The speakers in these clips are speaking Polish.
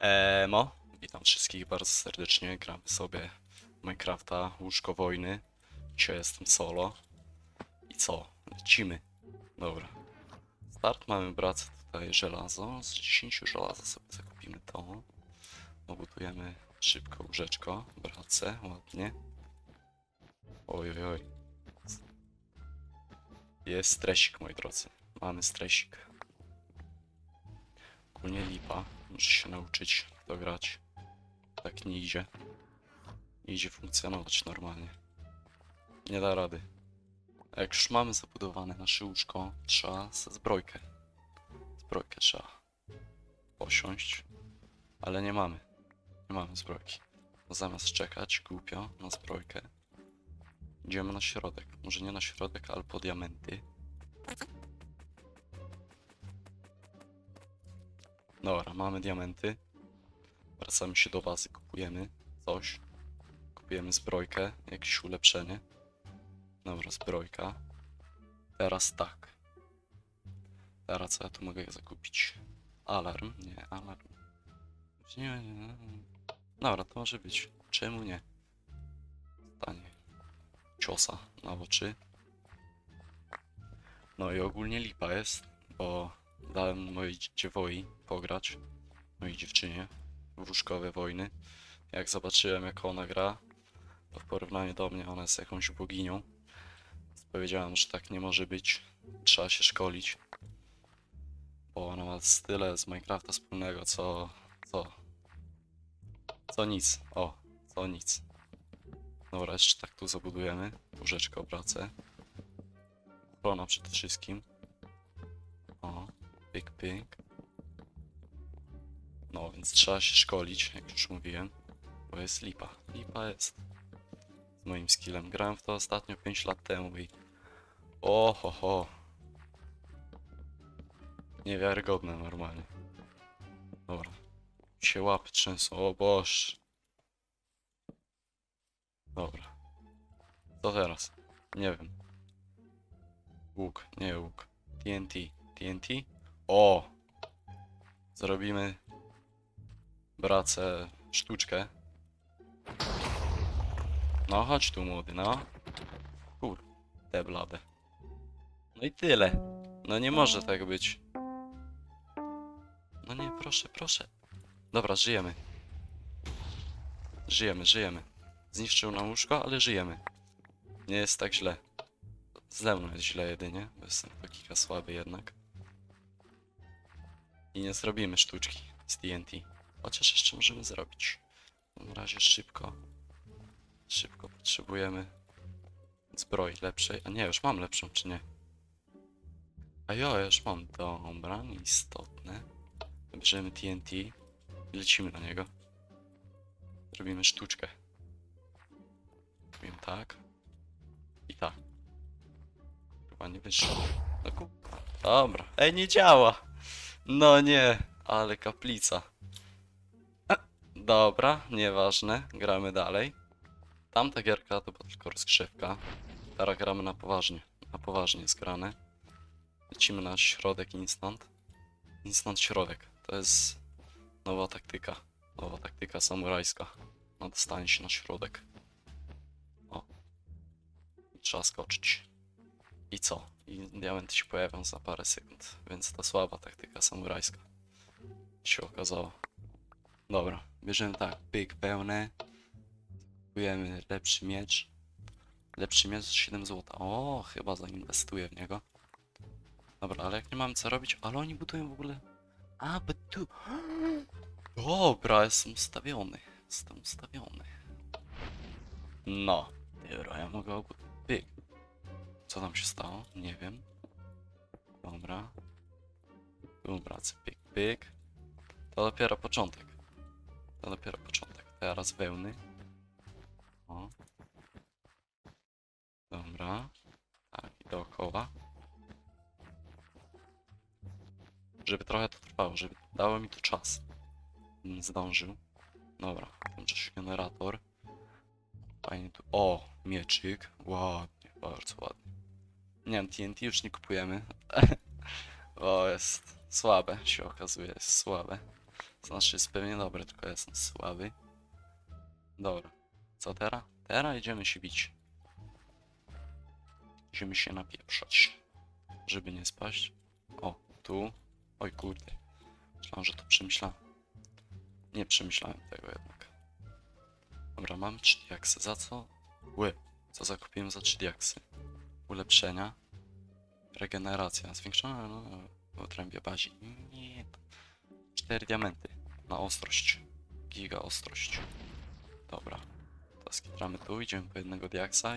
Emo, witam wszystkich bardzo serdecznie. Gramy sobie Minecrafta Łóżko Wojny. Dzisiaj jestem solo. I co? Lecimy. Dobra. Start mamy brać tutaj żelazo. Z 10 żelaza sobie zakupimy to. Obudujemy szybko łóżeczko. Bracę, ładnie. Oj, oj, oj. Jest stresik, moi drodzy. Mamy stresik. Ogólnie lipa. Muszę się nauczyć to grać. Tak nie idzie. Nie idzie funkcjonować normalnie. Nie da rady. A jak już mamy zabudowane nasze łóżko, trzeba ze zbrojkę. Zbrojkę trzeba posiąść. Ale nie mamy. Nie mamy zbrojki. Zamiast czekać głupio na zbrojkę, idziemy na środek. Może nie na środek, ale po diamenty. Dobra, mamy diamenty. Wracamy się do bazy, kupujemy coś. Kupujemy zbrojkę, jakieś ulepszenie. Dobra, zbrojka. Teraz tak. Teraz co ja tu mogę zakupić? Alarm? Nie, alarm. Nie, nie, nie. Dobra, to może być. Czemu nie? Stanie. Ciosa na oczy. No i ogólnie lipa jest, bo dałem mojej dziewoi pograć, mojej dziewczynie, w łóżkowe wojny. Jak zobaczyłem jak ona gra, to w porównaniu do mnie ona jest jakąś boginią. Powiedziałem, że tak nie może być, trzeba się szkolić. Bo ona ma tyle z Minecrafta wspólnego, co... co... co nic, o, co nic. Dobra, jeszcze tak tu zabudujemy, łóżeczko obracę. Ochrona przede wszystkim. O, pyk, pyk. No, więc trzeba się szkolić, jak już mówiłem, bo jest lipa. Lipa jest z moim skillem. Grałem w to ostatnio 5 lat temu i... O, ho. Niewiarygodne normalnie. Dobra. Się łapy trzęsą, o boż. Dobra. Co teraz? Nie wiem. Łuk, nie łuk. TNT. TNT? O! Zrobimy bracę sztuczkę. No chodź tu młody, no. Kur, te blade. No i tyle. No nie może tak być. No nie, proszę, proszę. Dobra, żyjemy. Żyjemy, żyjemy. Zniszczył nam łóżko, ale żyjemy. Nie jest tak źle. Ze mną jest źle jedynie, bo jestem kilka słaby jednak. I nie zrobimy sztuczki z TNT. Chociaż jeszcze możemy zrobić. Na razie szybko. Szybko potrzebujemy zbroi lepszej. A nie, już mam lepszą, czy nie? A jo, już mam. Dobra, nieistotne. Bierzemy TNT i lecimy na niego. Zrobimy sztuczkę. Robimy tak. I tak. Chyba nie wyszło. No ku... Dobra. Ej, nie działa! No nie, ale kaplica. Dobra, nieważne. Gramy dalej. Tamta gierka to była tylko rozgrzewka. Teraz gramy na poważnie. Na poważnie jest grane. Lecimy na środek instant. Instant środek. To jest nowa taktyka. Nowa taktyka samurajska. Na dostanie się na środek. O. Trzeba skoczyć. I co? I diamenty się pojawią za parę sekund. Więc to słaba taktyka samurajska. Się okazało. Dobra, bierzemy tak, pyk pełne. Kupujemy lepszy miecz. Lepszy miecz za 7 zł. O, chyba zainwestuję w niego. Dobra, ale jak nie mamy co robić, ale oni budują w ogóle. A, by tu. Dobra, jestem ustawiony. Jestem ustawiony. No. Dobra, ja mogę. Pyk. Co tam się stało? Nie wiem. Dobra. Dobra, pyk, pyk. To dopiero początek. To dopiero początek. Teraz wełny. O. Dobra. Tak, i dookoła. Żeby trochę to trwało, żeby dało mi to czas. Zdążył. Dobra, włączę się generator. Fajnie tu. O, mieczyk. Ładnie, bardzo ładnie. Nie wiem, TNT już nie kupujemy. o, jest słabe, się okazuje, jest słabe. Znaczy jest pewnie dobry, tylko ja jestem słaby. Dobra. Co teraz? Teraz idziemy się bić. Idziemy się napieprzać. Żeby nie spaść. O, tu. Oj kurde. Myślałem, że to przemyślałem. Nie przemyślałem tego jednak. Dobra, mamy 3 diaksy. Za co? Ły. Co zakupiłem za 3 diaksy? Ulepszenia. Regeneracja. Zwiększona no, w otrębie bazi. Nie. 4 diamenty. Na ostrość. Giga ostrość. Dobra. To skitramy tu, idziemy po jednego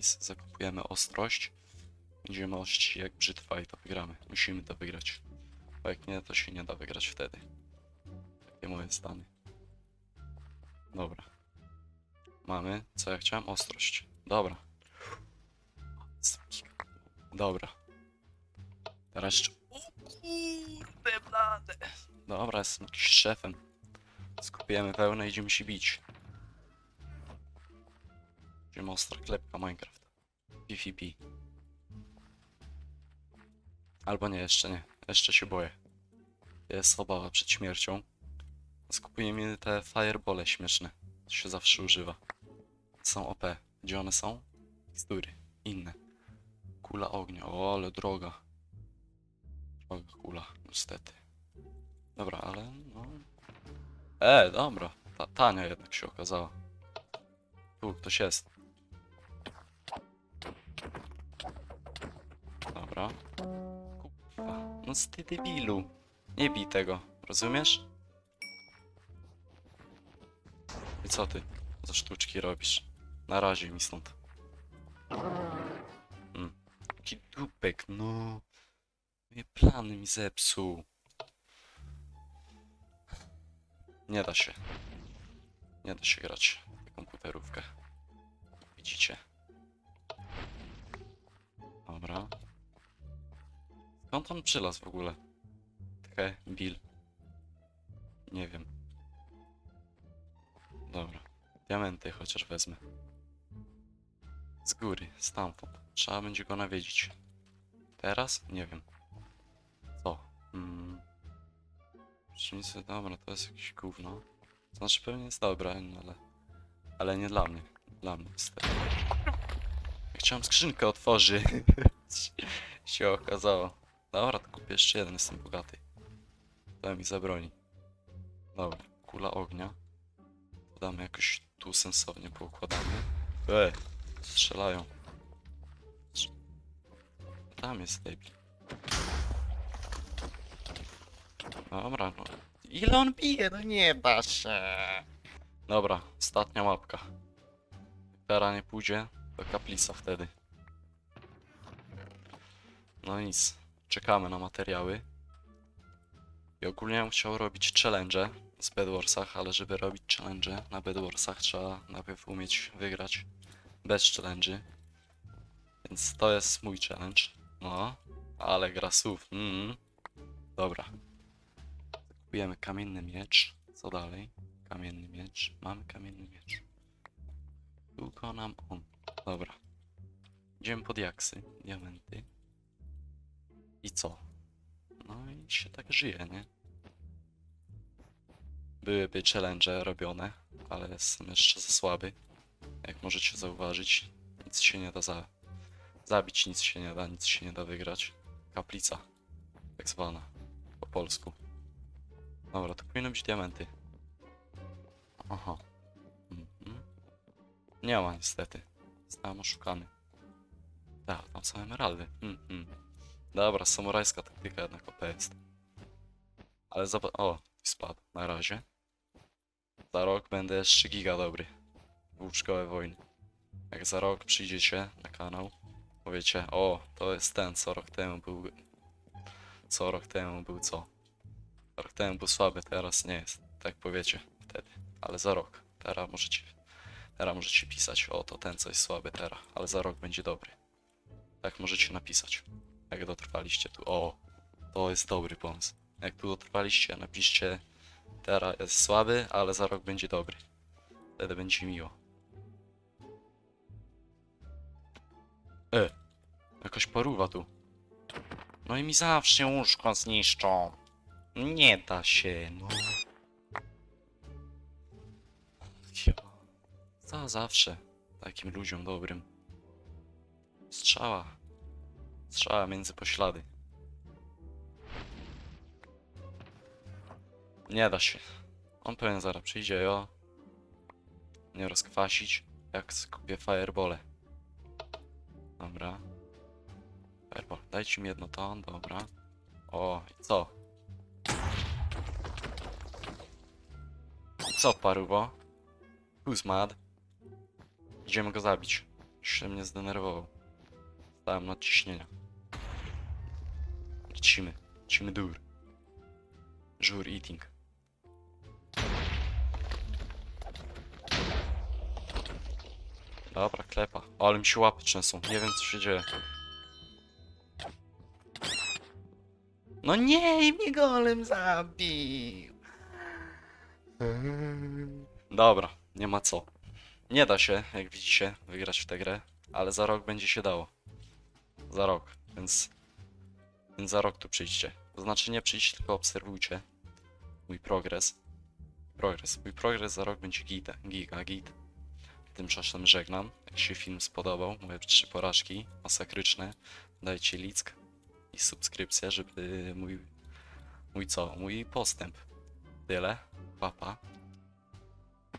z- zakupujemy ostrość. Będziemy ościć jak brzytwa i to wygramy. Musimy to wygrać. Bo jak nie, to się nie da wygrać wtedy. Takie moje stany. Dobra. Mamy, co ja chciałem? Ostrość. Dobra. Dobra. Teraz jeszcze... O kurde blade. Dobra, jestem jakiś szefem. Skupujemy wełnę i idziemy się bić. Idziemy ostra klepka Minecraft. PvP. Albo nie, jeszcze nie. Jeszcze się boję. Jest obawa przed śmiercią. Skupujemy te firebole śmieszne. To się zawsze używa. Są OP. Gdzie one są? Bzdury. Inne. Kula ognia. O, ale droga. Droga kula, niestety. Dobra, ale no... E, dobra. Ta, tania jednak się okazała. Tu, ktoś jest. Dobra. Kurwa. No z ty debilu. Nie bij tego, rozumiesz? I co ty za sztuczki robisz? Na razie mi stąd. Hmm. Jaki dupek, no. Moje plany mi zepsuł. Nie da się. Nie da się grać w komputerówkę. Widzicie? Dobra. Skąd on przylazł w ogóle? He, Bill. Nie wiem. Dobra. Diamenty chociaż wezmę. Z góry, stamtąd. Trzeba będzie go nawiedzić. Teraz? Nie wiem. Pszenicy, dobra, to jest jakieś gówno. Znaczy pewnie jest dobre, no ale... Ale nie dla mnie. Dla mnie niestety. Ja chciałem skrzynkę otworzyć. się okazało. Dobra, to kupię jeszcze jeden, jestem bogaty. To mi zabroni. Dobra, kula ognia. Podamy jakoś tu sensownie poukładamy. E, strzelają. Strz- Tam jest debil. Dobra, no. Ile on bije? No nie da się. Dobra, ostatnia łapka. Teraz nie pójdzie, to kaplica wtedy. No nic, czekamy na materiały. I ogólnie bym chciał robić challenge z Bedwarsach, ale żeby robić challenge na Bedwarsach trzeba najpierw umieć wygrać bez challenge. Więc to jest mój challenge. No, ale gra słów. Mm. Dobra. Kupujemy kamienny miecz. Co dalej? Kamienny miecz. Mamy kamienny miecz. Tylko nam on. Dobra. Idziemy pod jaksy, diamenty. I co? No i się tak żyje, nie? Byłyby challenge robione, ale jestem jeszcze za słaby. Jak możecie zauważyć, nic się nie da za... zabić, nic się nie da, nic się nie da wygrać. Kaplica, tak zwana, po polsku. Dobra, to powinny być diamenty. Aha. Mhm. Nie ma niestety. Zostałem oszukany. Tak, tam są emeraldy. Mhm. Dobra, samurajska taktyka jednak OP jest. Ale zobacz... O, spadł. Na razie. Za rok będę jeszcze giga dobry. W wojny. Jak za rok przyjdziecie na kanał, powiecie, o, to jest ten, co rok temu był... Co rok temu był co? Temu był słaby, teraz nie jest. Tak powiecie wtedy. Ale za rok. Teraz możecie... Teraz możecie pisać, o, to ten, co jest słaby teraz. Ale za rok będzie dobry. Tak możecie napisać. Jak dotrwaliście tu. O, to jest dobry pomysł. Jak tu dotrwaliście, napiszcie teraz jest słaby, ale za rok będzie dobry. Wtedy będzie miło. E, jakaś paruwa tu. No i mi zawsze łóżko zniszczą. Nie da się, no. Za zawsze. Takim ludziom dobrym. Strzała. Strzała między poślady. Nie da się. On pewnie zaraz przyjdzie, jo. Nie rozkwasić, jak skupię firebole. Dobra. Fireball, dajcie mi jedno to, dobra. O, i co? Co, parubo? Who's mad? Idziemy go zabić. Już się mnie zdenerwował. Stałem na ciśnienia. Lecimy. Lecimy dur. Żur eating. Dobra, klepa. O, ale mi się łapy trzęsą. Nie wiem, co się dzieje. No nie, mnie golem zabił. Dobra, nie ma co. Nie da się, jak widzicie, wygrać w tę grę, ale za rok będzie się dało. Za rok, więc, więc za rok tu przyjdźcie. To znaczy nie przyjdźcie, tylko obserwujcie mój progres. Progres. Mój progres za rok będzie gita, giga, git. Tymczasem żegnam. Jak się film spodobał, moje trzy porażki masakryczne, dajcie lick i subskrypcję, żeby mój, mój co, mój postęp. Tyle. papá.